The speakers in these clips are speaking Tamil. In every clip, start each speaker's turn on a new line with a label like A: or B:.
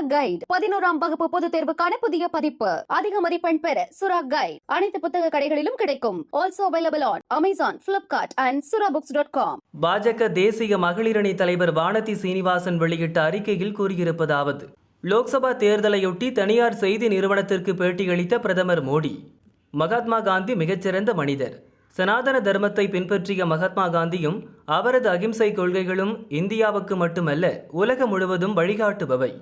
A: சுரா கைட் பதினோராம் வகுப்பு பொதுத் தேர்வுக்கான புதிய பதிப்பு. அதிக மதிப்பெண் பெற சுரா கைட் அனைத்து புத்தக கடைகளிலும் கிடைக்கும். Also available on Amazon Flipkart and Sura books dot com
B: பாஜக தேசிய மகளிரணி தலைவர் வானதி சீனிவாசன் வெளியிட்ட அறிக்கையில் கூறியிருப்பதாவது லோக்சபா தேர்தலையொட்டி தனியார் செய்தி நிறுவனத்திற்கு பேட்டியளித்த பிரதமர் மோடி மகாத்மா காந்தி மிகச்சிறந்த மனிதர். சனாதன தர்மத்தை பின்பற்றிய மகாத்மா காந்தியும் அவரது அகிம்சை கொள்கைகளும் இந்தியாவுக்கு மட்டுமல்ல உலகம் முழுவதும் வழிகாட்டுபவை.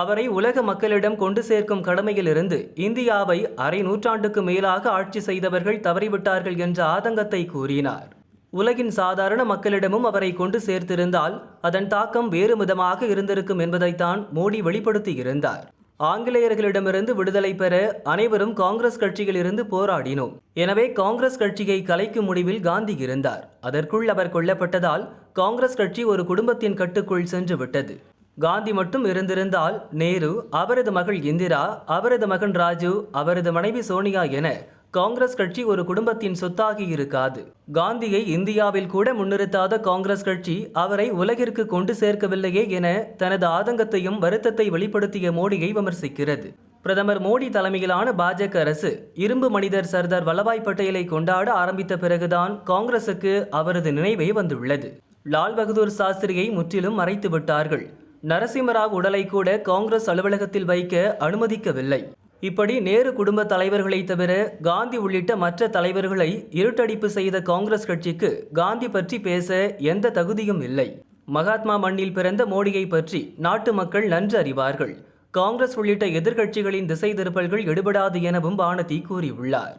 B: அவரை உலக மக்களிடம் கொண்டு சேர்க்கும் கடமையிலிருந்து இந்தியாவை அரை நூற்றாண்டுக்கு மேலாக ஆட்சி செய்தவர்கள் தவறிவிட்டார்கள் என்ற ஆதங்கத்தை கூறினார். உலகின் சாதாரண மக்களிடமும் அவரை கொண்டு சேர்த்திருந்தால் அதன் தாக்கம் வேறு விதமாக இருந்திருக்கும் என்பதைத்தான் மோடி வெளிப்படுத்தியிருந்தார். ஆங்கிலேயர்களிடமிருந்து விடுதலை பெற அனைவரும் காங்கிரஸ் கட்சியிலிருந்து போராடினோம். எனவே காங்கிரஸ் கட்சியை கலைக்கும் முடிவில் காந்தி இருந்தார். அதற்குள் அவர் கொல்லப்பட்டதால் காங்கிரஸ் கட்சி ஒரு குடும்பத்தின் கட்டுக்குள் சென்று விட்டது. காந்தி மட்டும் இருந்திருந்தால் நேரு அவரது மகள் இந்திரா அவரது மகன் ராஜு அவரது மனைவி சோனியா என காங்கிரஸ் கட்சி ஒரு குடும்பத்தின் சொத்தாகி இருக்காது. காந்தியை இந்தியாவில் கூட முன்னிறுத்தாத காங்கிரஸ் கட்சி அவரை உலகிற்கு கொண்டு சேர்க்கவில்லையே என தனது ஆதங்கத்தையும் வருத்தத்தை வெளிப்படுத்திய மோடியை விமர்சிக்கிறது. பிரதமர் மோடி தலைமையிலான பாஜக அரசு இரும்பு மனிதர் சர்தார் வல்லபாய் பட்டேலை கொண்டாட ஆரம்பித்த பிறகுதான் காங்கிரசுக்கு அவரது நினைவே வந்துள்ளது. லால் பகதூர் சாஸ்திரியை முற்றிலும் மறைத்து விட்டார்கள் நரசிம்மராவ் உடலை கூட காங்கிரஸ் அலுவலகத்தில் வைக்க அனுமதிக்கவில்லை. இப்படி நேரு குடும்ப தலைவர்களை தவிர காந்தி உள்ளிட்ட மற்ற தலைவர்களை இருட்டடிப்பு செய்த காங்கிரஸ் கட்சிக்கு காந்தி பற்றி பேச எந்த தகுதியும் இல்லை. மகாத்மா மண்ணில் பிறந்த மோடியை பற்றி நாட்டு மக்கள் நன்கு அறிவார்கள். காங்கிரஸ் உள்ளிட்ட எதிர்க்கட்சிகளின் திசை திருப்பல்கள் எடுபடாது எனவும் வானதி கூறியுள்ளார்.